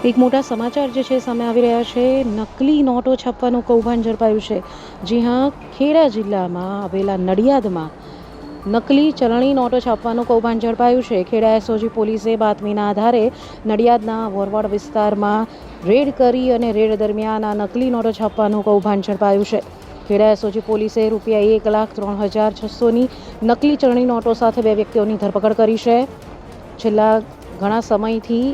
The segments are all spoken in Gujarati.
એક મોટા સમાચાર જે છે સામે આવી રહ્યા છે. નકલી નોટો છાપવાનું કૌભાંડ ઝડપાયું છે. જી હા, ખેડા જિલ્લામાં આવેલા નડિયાદમાં નકલી ચલણી નોટો છાપવાનું કૌભાંડ ઝડપાયું છે. ખેડા એસઓજી પોલીસે બાતમીના આધારે નડિયાદના વોરવાડ વિસ્તારમાં રેડ કરી અને રેડ દરમિયાન આ નકલી નોટો છાપવાનું કૌભાંડ ઝડપાયું છે. ખેડા એસઓજી પોલીસે રૂપિયા એક લાખ ત્રણ હજાર છસોની નકલી ચલણી નોટો સાથે બે વ્યક્તિઓની ધરપકડ કરી છે. છેલ્લા ઘણા સમયથી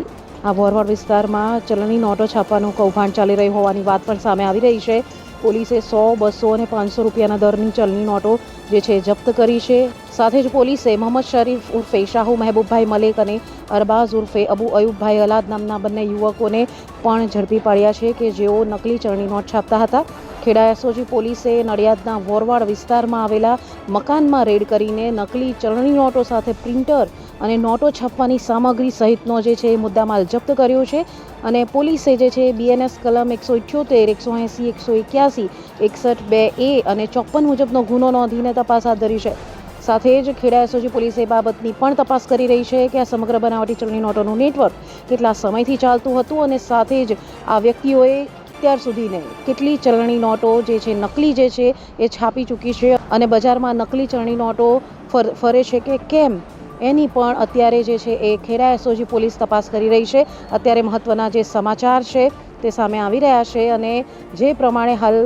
આ વોરવાડ વિસ્તારમાં ચલણી નોટો છાપવાનું કૌભાંડ ચાલી રહ્યું હોવાની વાત પણ સામે આવી રહી છે. પોલીસે સો, બસો અને પાંચસો રૂપિયાના દરની ચલણી નોટો જે છે જપ્ત કરી છે. સાથે જ પોલીસે મોહમ્મદ શરીફ ઉર્ફે શાહુ મહેબૂબભાઈ મલેક અને અરબાઝ ઉર્ફે અબુ અયુબભાઈ અલાદ નામના બંને યુવકોને પણ ઝડપી પાડ્યા છે કે જેઓ નકલી ચલણી નોટ છાપતા હતા. ખેડા એસઓજી પોલીસે નડિયાદના વોરવાડ વિસ્તારમાં આવેલા મકાનમાં રેડ કરીને નકલી ચલણી નોટો સાથે પ્રિન્ટર અને નોટો છાપવાની સામગ્રી સહિતનો જે છે એ મુદ્દામાલ જપ્ત કર્યો છે. અને પોલીસે જે છે બીએનએસ કલમ એકસો ઇઠ્યોતેર, એકસો એંસી, એકસો એક્યાસી, એકસઠ બે એ અને ચોપ્પન મુજબનો ગુનો નોંધીને તપાસ હાથ ધરી છે. સાથે જ ખેડા એસઓજી પોલીસે એ બાબતની પણ તપાસ કરી રહી છે કે આ સમગ્ર બનાવટી ચલણી નોટોનું નેટવર્ક કેટલા સમયથી ચાલતું હતું અને સાથે જ આ વ્યક્તિઓએ અત્યાર સુધીને કેટલી ચલણી નોટો જે છે નકલી જે છે એ છાપી ચૂકી છે અને બજારમાં નકલી ચલણી નોટો ફરે છે કે કેમ? એની પણ અત્યારે જે છે એ ખેડા એસઓજી પોલીસ તપાસ કરી રહી છે. અત્યારે મહત્ત્વના જે સમાચાર છે તે સામે આવી રહ્યા છે અને જે પ્રમાણે હાલ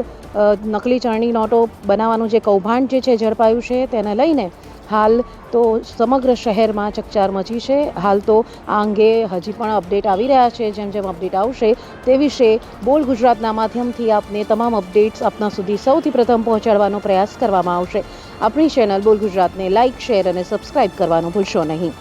નકલી ચલણી નોટો બનાવવાનું જે કૌભાંડ જે છે ઝડપાયું છે તેને લઈને હાલ તો સમગ્ર શહેરમાં ચકચાર મચી છે. હાલ તો આ અંગે હજી પણ અપડેટ આવી રહ્યા છે. જેમ જેમ અપડેટ આવશે તે વિશે બોલ ગુજરાતના માધ્યમથી આપને તમામ અપડેટ્સ આપના સુધી સૌથી પ્રથમ પહોંચાડવાનો પ્રયાસ કરવામાં આવશે. આપણી ચેનલ બોલ ગુજરાતને લાઇક શેર અને સબસ્ક્રાઇબ કરવાનું ભૂલશો નહીં.